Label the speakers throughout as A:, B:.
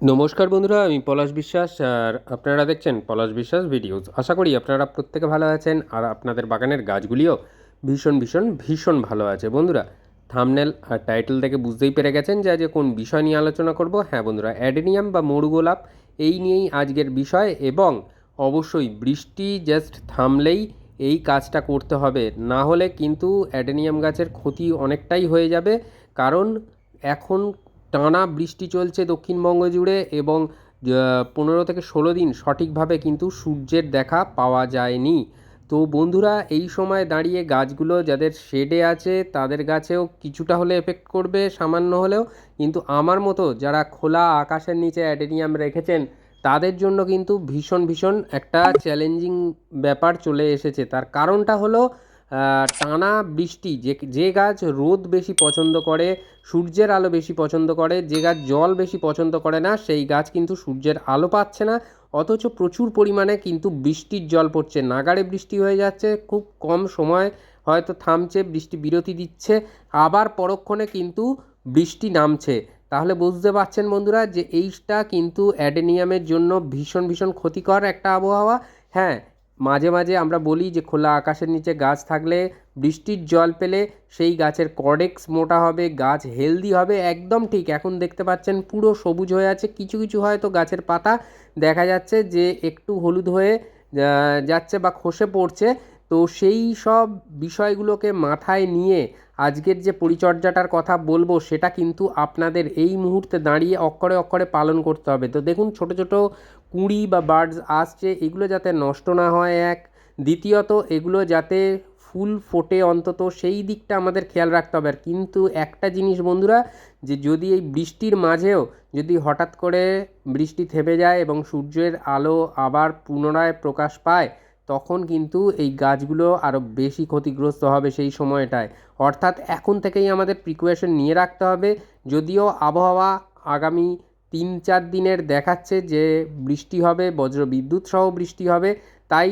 A: নমস্কার বন্ধুরা, আমি পলাশ বিশ্বাস আর আপনারা দেখছেন পলাশ বিশ্বাস ভিডিওস। আশা করি আপনারা প্রত্যেকে ভালো আছেন আর আপনাদের বাগানের গাছগুলিও ভীষণ ভীষণ ভীষণ ভালো আছে। বন্ধুরা থামনেল আর টাইটেল থেকে বুঝতেই পেরে গেছেন যে আজ কোন বিষয় নিয়ে আলোচনা করব। হ্যাঁ বন্ধুরা অ্যাডেনিয়াম বা মরু গোলাপ এই নিয়েই আজকের বিষয় এবং অবশ্যই বৃষ্টি জাস্ট থামলেই এই কাজটা করতে হবে। না হলে কিন্তু অ্যাডেনিয়াম গাছের ক্ষতি অনেকটাই হয়ে যাবে। কারণ এখন টানা বৃষ্টি চলছে দক্ষিণবঙ্গ জুড়ে এবং পনেরো থেকে ষোলো দিন সঠিকভাবে কিন্তু সূর্যের দেখা পাওয়া যায়নি। তো বন্ধুরা, এই সময় দাঁড়িয়ে গাছগুলো যাদের শেডে আছে, তাদের গাছেও কিছুটা হলে এফেক্ট করবে, সামান্য হলেও। কিন্তু আমার মতো যারা খোলা আকাশের নিচে অ্যাডেনিয়াম রেখেছেন, তাদের জন্য কিন্তু ভীষণ ভীষণ একটা চ্যালেঞ্জিং ব্যাপার চলে এসেছে। তার কারণটা হলো টানা বৃষ্টি, যে যে গাছ রোদ বেশি পছন্দ করে, সূর্যের আলো বেশি পছন্দ করে, যে গাছ জল বেশি পছন্দ করে না, সেই গাছ কিন্তু সূর্যের আলো পাচ্ছে না। অথচ প্রচুর পরিমাণে কিন্তু বৃষ্টির জল পড়ছে। নাগাড়ে বৃষ্টি হয়ে যাচ্ছে, খুব কম সময় হয়তো থামছে, বৃষ্টি বিরতি দিচ্ছে, আবার পরক্ষণে কিন্তু বৃষ্টি নামছে। তাহলে বুঝতে পারছেন বন্ধুরা যে, এইটা কিন্তু অ্যাডেনিয়ামের জন্য ভীষণ ভীষণ ক্ষতিকর একটা আবহাওয়া। হ্যাঁ মাঝে মাঝে আমরা বলি যে খোলা আকাশের নিচে গাছ থাকলে বৃষ্টির জল পেলে সেই গাছের কর্ডেক্স মোটা হবে, গাছ হেলদি হবে, একদম ঠিক। এখন দেখতে পাচ্ছেন পুরো সবুজ হয়ে আছে, কিছু কিছু হয়তো গাছের পাতা দেখা যাচ্ছে যে একটু হলুদ হয়ে যাচ্ছে বা খসে পড়ছে। তো সেই সব বিষয়গুলোকে মাথায় নিয়ে আজকের যে পরিচর্যাটার কথা বলব, সেটা কিন্তু আপনাদের এই মুহূর্তে দাঁড়িয়ে অক্ষরে অক্ষরে পালন করতে হবে। তো দেখুন, ছোট ছোট কুঁড়ি বা বার্ডস আসছে, এগুলো যাতে নষ্ট না হয় এক। দ্বিতীয়ত, এগুলো যাতে ফুল ফোটে অন্তত, সেই দিকটা আমাদের খেয়াল রাখতে হবে। আর কিন্তু একটা জিনিস বন্ধুরা, যে যদি এই বৃষ্টির মাঝেও যদি হঠাৎ করে বৃষ্টি থেমে যায় এবং সূর্যের আলো আবার পুনরায় প্রকাশ পায়, তখন কিন্তু এই গাছগুলো আরও বেশি ক্ষতিগ্রস্ত হবে সেই সময়টায়। অর্থাৎ এখন থেকেই আমাদের প্রিকুয়েশন নিয়ে রাখতে হবে। যদিও আবহাওয়া আগামী তিন চার দিনের দেখাচ্ছে যে বৃষ্টি হবে বজ্র বিদ্যুৎ সহ বৃষ্টি হবে। তাই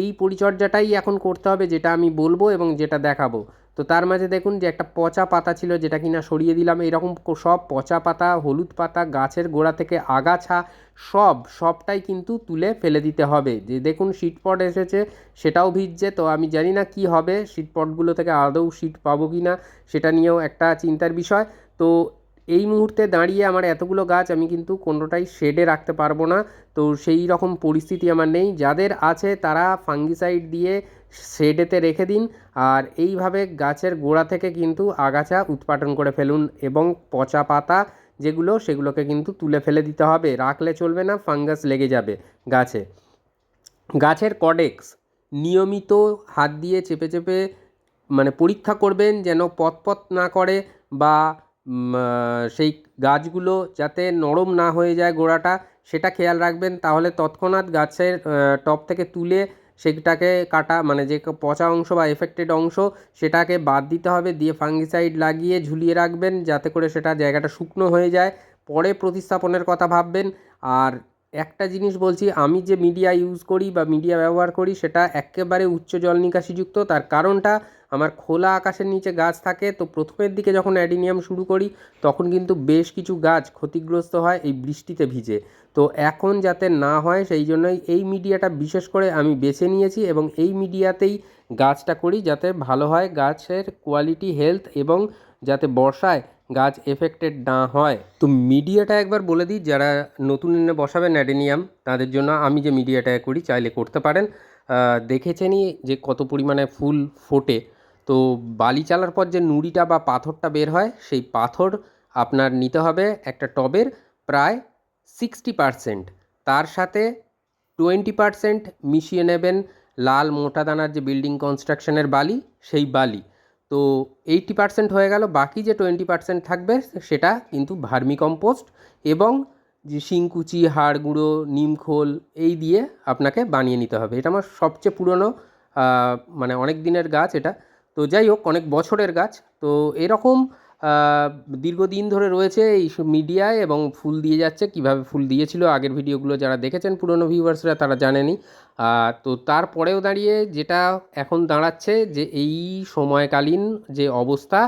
A: এই পরিচর্যাটাই এখন করতে হবে, যেটা আমি বলব এবং যেটা দেখাবো। তো তার মাঝে দেখুন যে একটা পচা পাতা ছিল, যেটা কিনা সরিয়ে দিলাম। এরকম সব পচা পাতা, হলুদ পাতা, গাছের গোড়া থেকে আগাছা, সব, সবটাই কিন্তু তুলে ফেলে দিতে হবে। যে দেখুন শীটপট এসেছে, সেটাও ভিজছে। তো আমি জানি না কি হবে শীটপটগুলো থেকে আদৌ শীট পাবো কি না সেটা নিয়েও একটা চিন্তার বিষয়। তো এই মুহূর্তে দাঁড়িয়ে আমার এতগুলো গাছ আমি কিন্তু কোনোটাই শেডে রাখতে পারব না। তো সেই রকম পরিস্থিতি আমার নেই। যাদের আছে তারা ফাঙ্গিসাইড দিয়ে শেডেতে রেখে দিন। আর এইভাবে গাছের গোড়া থেকে কিন্তু আগাছা উৎপাটন করে ফেলুন এবং পচা পাতা যেগুলো, সেগুলোকে কিন্তু তুলে ফেলে দিতে হবে। রাখলে চলবে না ফাঙ্গাস লেগে যাবে গাছে। গাছের কডেক্স নিয়মিত হাত দিয়ে চেপে চেপে মানে পরীক্ষা করবেন যেন পতপত না করে বা সেই গাছগুলো যাতে নরম না হয়ে যায় গোড়াটা, সেটা খেয়াল রাখবেন। তাহলে তৎক্ষণাৎ গাছের টপ থেকে তুলে সেটাকে কাটা মানে যে পচা অংশ বা এফেক্টেড অংশ, সেটাকে বাদ দিতে হবে। দিয়ে ফাঙ্গিসাইড লাগিয়ে ঝুলিয়ে রাখবেন যাতে করে সেটা জায়গাটা শুকনো হয়ে যায়। পরে প্রতিস্থাপনের কথা ভাববেন। আর একটা জিনিস বলছি, আমি যে মিডিয়া ইউজ করি বা মিডিয়া ব্যবহার করি, সেটা একেবারে উচ্চ জল নিকাশিযুক্ত। তার কারণটা আমার খোলা আকাশের নিচে গাছ থাকে, তো প্রথমের দিকে যখন অ্যাডিনিয়াম শুরু করি, তখন কিন্তু বেশ কিছু গাছ ক্ষতিগ্রস্ত হয় এই বৃষ্টিতে ভিজে। তো এখন যাতে না হয়, সেই জন্যই এই মিডিয়াটা বিশেষ করে আমি বেছে নিয়েছি এবং এই মিডিয়াতেই গাছটা করি যাতে ভালো হয়, গাছের কোয়ালিটি হেলথ এবং যাতে বর্ষায় গাছ এফেক্টেড না হয়। তো মিডিয়াটা একবার বলে দিই, যারা নতুন এনে বসাবেন অ্যাডেনিয়াম, তাদের জন্য আমি যে মিডিয়াটা করি, চাইলে করতে পারেন। দেখেছেনই যে কত পরিমাণে ফুল ফোটে। তো বালি চালার পর যে নুড়িটা বা পাথরটা বের হয়, সেই পাথর আপনার নিতে হবে একটা টবের প্রায় সিক্সটি পারসেন্ট তার সাথে টোয়েন্টি পারসেন্ট মিশিয়ে নেবেন লাল মোটা দানার যে বিল্ডিং কনস্ট্রাকশনের বালি, সেই বালি। তো এইটি পার্সেন্ট হয়ে গেল, বাকি যে টোয়েন্টি পার্সেন্ট থাকবে, সেটা কিন্তু ভার্মি কম্পোস্ট এবং যে শিংকুচি হাড় গুঁড়ো নিমখোল, এই দিয়ে আপনাকে বানিয়ে নিতে হবে। এটা আমার সবচেয়ে পুরনো মানে অনেক দিনের গাছ এটা। তো যাই হোক, অনেক বছরের গাছ। তো এরকম দীর্ঘদিন ধরে রয়েছে এই মিডিয়ায় এবং ফুল দিয়ে যাচ্ছে। কীভাবে ফুল দিয়েছিল আগের ভিডিওগুলো যারা দেখেছেন, পুরনো ভিউয়ার্সরা তারা জানেনি। তো তারপরেও দাঁড়িয়ে যেটা এখন দাঁড়াচ্ছে যে এই সময়কালীন যে অবস্থা,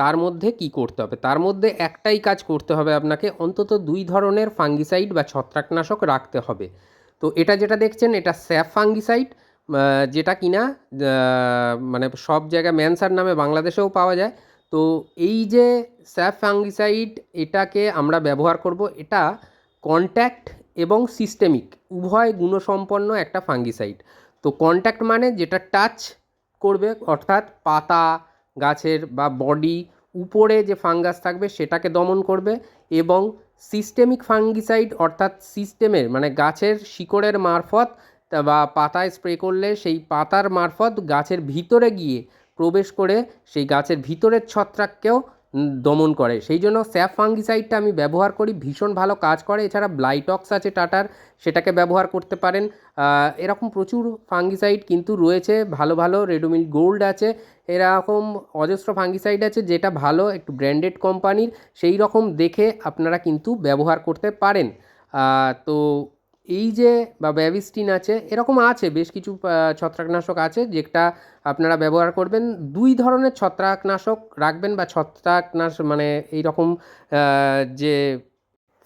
A: তার মধ্যে কি করতে হবে? তার মধ্যে একটাই কাজ করতে হবে আপনাকে, অন্তত দুই ধরনের ফাঙ্গিসাইড বা ছত্রাকনাশক রাখতে হবে। তো এটা যেটা দেখছেন, এটা স্যাফ ফাঙ্গিসাইড যেটা কিনা মানে সব জায়গায় ম্যানসার নামে বাংলাদেশেও পাওয়া যায়। তো এই যে স্যাফ ফাঙ্গিসাইড, এটাকে আমরা ব্যবহার করব, এটা কন্ট্যাক্ট এবং সিস্টেমিক উভয় গুণসম্পন্ন একটা ফাঙ্গিসাইড। তো কন্ট্যাক্ট মানে যেটা টাচ করবে, অর্থাৎ পাতা, গাছের বা বডি উপরে যে ফাঙ্গাস থাকবে, সেটাকে দমন করবে এবং সিস্টেমিক ফাঙ্গিসাইড, অর্থাৎ সিস্টেমের মানে গাছের শিকড়ের মারফত বা পাতায় স্প্রে করলে সেই পাতার মারফত গাছের ভিতরে গিয়ে প্রবেশ করে সেই গাছের ভিতরের ছত্রাককেও দমন করে। সেই জন্য স্যাফ ফাঙ্গিসাইডটা আমি ব্যবহার করি, ভীষণ ভালো কাজ করে। এছাড়া ব্লাইটক্স আছে টাটার, সেটাকে ব্যবহার করতে পারেন। এরকম প্রচুর ফাঙ্গিসাইড কিন্তু রয়েছে, ভালো ভালো রেডোমিল গোল্ড আছে, এরকম অজস্র ফাঙ্গিসাইড আছে যেটা ভালো একটু ব্র্যান্ডেড কোম্পানির, সেই রকম দেখে আপনারা কিন্তু ব্যবহার করতে পারেন। তো এই যে, বা ব্যাবিস্টিন আছে, এরকম আছে, বেশ কিছু ছত্রাকনাশক আছে, যেটা আপনারা ব্যবহার করবেন। দুই ধরনের ছত্রাকনাশক রাখবেন বা ছত্রাকনাশ মানে এই রকম যে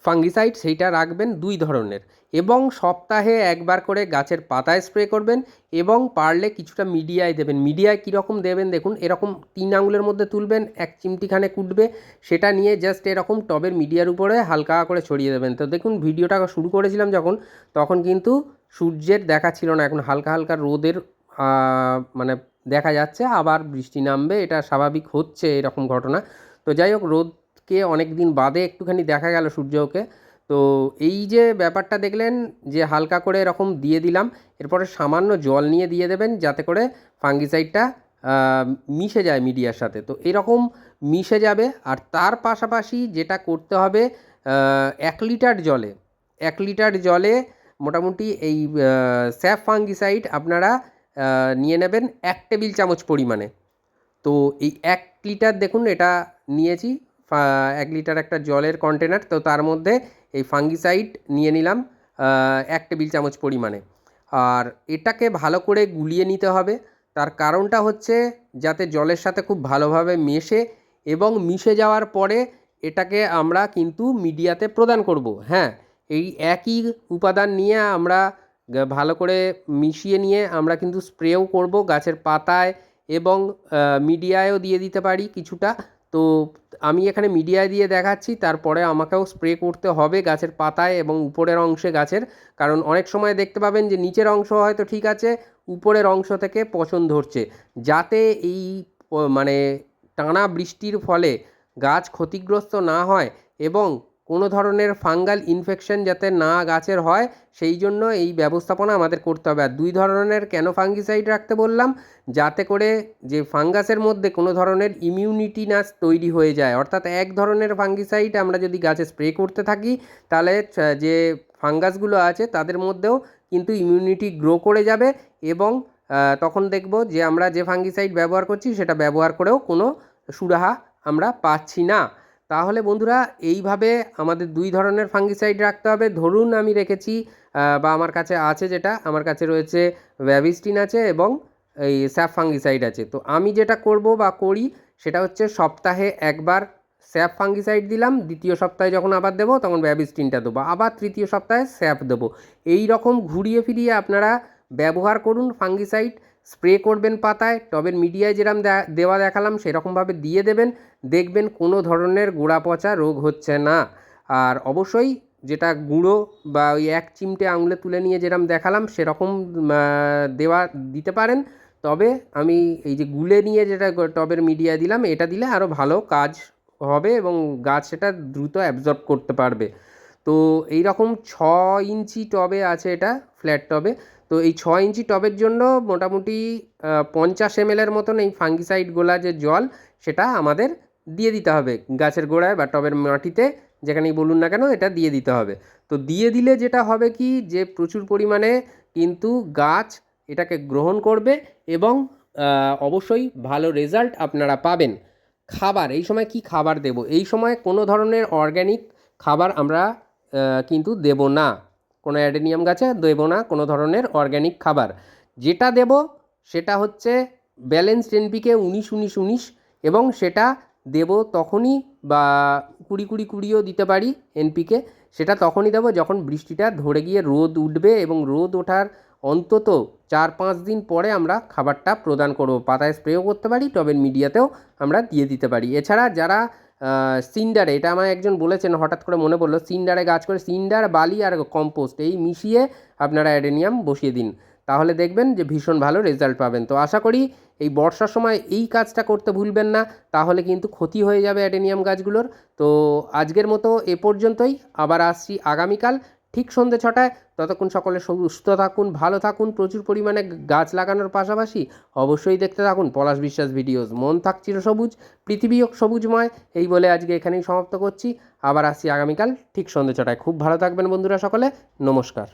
A: ফাঙ্গিসাইড, সেইটা রাখবেন দুই ধরনের। এবং সপ্তাহে একবার করে গাছের পাতায় স্প্রে করবেন এবং পারলে কিছুটা মিডিয়ায় দেবেন। মিডিয়ায় কীরকম দেবেন দেখুন, এরকম তিন আঙুলের মধ্যে তুলবেন, এক চিমটিখানে কুটবে, সেটা নিয়ে জাস্ট এরকম টবের মিডিয়ার উপরে হালকা করে ছড়িয়ে দেবেন। তো দেখুন, ভিডিওটা শুরু করেছিলাম যখন, তখন কিন্তু সূর্যের দেখা ছিল না, এখন হালকা হালকা রোদের মানে দেখা যাচ্ছে, আবার বৃষ্টি নামবে, এটা স্বাভাবিক হচ্ছে এরকম ঘটনা। তো যাই হোক, রোদকে অনেক দিন বাদে একটুখানি দেখা গেল সূর্যকে তো এই যে ব্যাপারটা দেখলেন যে হালকা করে এরকম দিয়ে দিলাম, এরপরে সামান্য জল নিয়ে দিয়ে দেবেন যাতে করে ফাঙ্গিসাইডটা মিশে যায় মিডিয়ার সাথে। তো এরকম মিশে যাবে আর তার পাশাপাশি যেটা করতে হবে এক লিটার জলে, এক লিটার জলে মোটামুটি এই স্যাফ ফাঙ্গিসাইড আপনারা নিয়ে নেবেন এক টেবিল চামচ পরিমাণে। তো এই এক লিটার দেখুন এটা নিয়েছি এক লিটার একটা জলের কন্টেনার তো তার মধ্যে এই ফাঙ্গিসাইড নিয়ে নিলাম এক টেবিল চামচ পরিমাণে। আর এটাকে ভালো করে গুলিয়ে নিতে হবে। তার কারণটা হচ্ছে যাতে জলের সাথে খুব ভালোভাবে মেশে এবং মিশে যাওয়ার পরে এটাকে আমরা কিন্তু মিডিয়াতে প্রদান করব। হ্যাঁ এই একই উপাদান নিয়ে আমরা ভালো করে মিশিয়ে নিয়ে আমরা কিন্তু স্প্রেও করব গাছের পাতায় এবং মিডিয়ায়ও দিয়ে দিতে পারি কিছুটা। তো আমি এখানে মিডিয়া দিয়ে দেখাচ্ছি, তারপরে আমাকেও স্প্রে করতে হবে গাছের পাতায় এবং উপরের অংশে গাছের। কারণ অনেক সময় দেখতে পাবেন যে নিচের অংশ হয়তো ঠিক আছে, উপরের অংশ থেকে পচন ধরছে। যাতে এই মানে টানা বৃষ্টির ফলে গাছ ক্ষতিগ্রস্ত না হয় এবং কোনো ধরনের ফাঙ্গাল ইনফেকশন যাতে না গাছের হয়, সেই জন্য এই ব্যবস্থাপনা আমাদের করতে হবে। আর দুই ধরনের কেন ফাঙ্গিসাইড রাখতে বললাম, যাতে করে যে ফাঙ্গাসের মধ্যে কোনো ধরনের ইমিউনিটি না তৈরি হয়ে যায়। অর্থাৎ এক ধরনের ফাঙ্গিসাইড আমরা যদি গাছে স্প্রে করতে থাকি, তাহলে যে ফাঙ্গাসগুলো আছে, তাদের মধ্যেও কিন্তু ইমিউনিটি গ্রো করে যাবে এবং তখন দেখব যে আমরা যে ফাঙ্গিসাইড ব্যবহার করছি, সেটা ব্যবহার করেও কোনো সুরাহা আমরা পাচ্ছি না। তাহলে বন্ধুরা, এইভাবে আমাদের দুই ধরনের ফাঙ্গিসাইড রাখতে হবে। ধরুন আমি রেখেছি বা আমার কাছে আছে যেটা, আমার কাছে রয়েছে ভ্যাবিস্টিন আছে এবং এই স্যাপ ফাঙ্গিসাইড আছে। তো আমি যেটা করব বা করি, সেটা হচ্ছে সপ্তাহে একবার স্যাপ ফাঙ্গিসাইড দিলাম, দ্বিতীয় সপ্তাহে যখন আবার দেবো, তখন ভ্যাবিস্টিনটা দেবো, আবার তৃতীয় সপ্তাহে স্যাপ দেবো। এই রকম ঘুরিয়ে ফিরিয়ে আপনারা ব্যবহার করুন ফাঙ্গিসাইড স্প্রে করবেন পাতায়, টবের মিডিয়ায় যেরকম দেওয়া দেখালাম সেরকমভাবে দিয়ে দেবেন। দেখবেন কোনো ধরনের গোড়া পচা রোগ হচ্ছে না। আর অবশ্যই যেটা গুঁড়ো বা ওই এক চিমটে আঙুলে তুলে নিয়ে যেরকম দেখালাম সেরকম দেওয়া দিতে পারেন। তবে আমি এই যে গুলে নিয়ে যেটা টবের মিডিয়া দিলাম, এটা দিলে আরও ভালো কাজ হবে এবং গাছ সেটা দ্রুত অ্যাবজর্ব করতে পারবে। তো এই রকম ছ ইঞ্চি টবে আছে এটা ফ্ল্যাট টবে। তো এই ছ ইঞ্চি টবের জন্য মোটামুটি পঞ্চাশ এম এর মতন এই ফাঙ্গিসাইড গোলা যে জল, সেটা আমাদের দিয়ে দিতে হবে। গাছের গোড়ায় বা টবের মাটিতে, যেখানেই বলুন না কেন, এটা দিয়ে দিতে হবে। তো দিয়ে দিলে যেটা হবে কি, যে প্রচুর পরিমাণে কিন্তু গাছ এটাকে গ্রহণ করবে এবং অবশ্যই ভালো রেজাল্ট আপনারা পাবেন। খাবার, এই সময় কি খাবার দেব? এই সময় কোনো ধরনের অর্গ্যানিক খাবার আমরা কিন্তু দেব না। কোনো অ্যাডেনিয়াম গাছে দেব না, কোনো ধরনের অর্গ্যানিক খাবার। যেটা দেব সেটা হচ্ছে ব্যালেন্সড এনপিকে উনিশ উনিশ উনিশ এবং সেটা দেব তখনই বা কুড়ি কুড়ি, কুড়িও দিতে পারি এনপিকে সেটা তখনই দেবো যখন বৃষ্টিটা ধরে গিয়ে রোদ উঠবে এবং রোদ ওঠার অন্তত চার, পাঁচ দিন পরে আমরা খাবারটা প্রদান করব। পাতায় স্প্রেও করতে পারি, টবের মিডিয়াতেও আমরা দিয়ে দিতে পারি। এছাড়া যারা সিন্ডারে, এটা আমার একজন বলেছেন, হঠাৎ করে মনে পড়ল, সিন্ডারে গাছ করে, সিন্ডার, বালি আর কম্পোস্ট, এই মিশিয়ে আপনারা অ্যাডেনিয়াম বসিয়ে দিন। তাহলে দেখবেন যে ভীষণ ভালো রেজাল্ট পাবেন। তো আশা করি এই বর্ষার সময় এই কাজটা করতে ভুলবেন না, তাহলে কিন্তু ক্ষতি হয়ে যাবে অ্যাডেনিয়াম গাছগুলোর। তো আজকের মতো এ পর্যন্তই, আবার আসছি আগামীকাল। ঠিক সন্ধ্যে ছটায়। ততক্ষণ সকলে সুস্থ থাকুন, ভালো থাকুন, প্রচুর পরিমাণে গাছ লাগানোর পাশাপাশি অবশ্যই দেখতে থাকুন পলাশ বিশ্বাস ভিডিওস। মন থাক চিরসবুজ পৃথিবীও সবুজময়। এই বলে আজকে এখানেই সমাপ্ত করছি। আবার আসছি আগামীকাল ঠিক সন্ধ্যে ছটায়। খুব ভালো থাকবেন বন্ধুরা সকলে। নমস্কার।